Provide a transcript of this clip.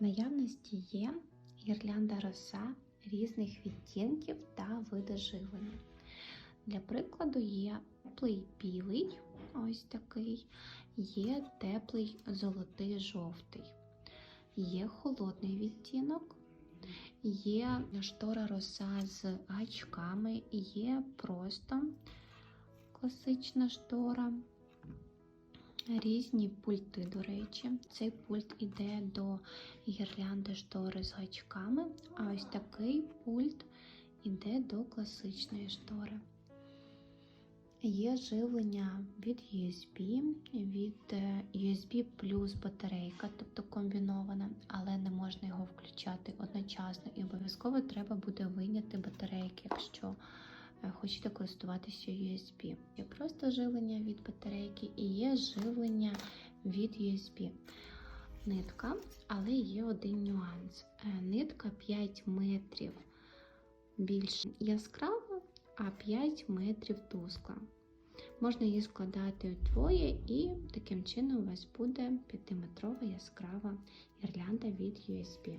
Наявності є гірлянда роса різних відтінків та види живлення. Для прикладу є теплий білий, ось такий, є теплий золотий жовтий, є холодний відтінок, є штора роса з гачками, є просто класична штора. Різні пульти, до речі. Цей пульт іде до гірлянди штори з гачками, а ось такий пульт іде до класичної штори. Є живлення від USB, від е, USB плюс батарейка, тобто комбінована, але не можна його включати одночасно і обов'язково треба буде вийняти батарейки, якщо е, хочете користуватися USB. Є просто живлення від батарейки і є живлення від USB. Нитка, але є один нюанс. Е, Нитка 5 метрів більш яскрава, а 5 метрів тускла. Можна її складати вдвоє, і таким чином у вас буде 5-метрова яскрава гірлянда від USB.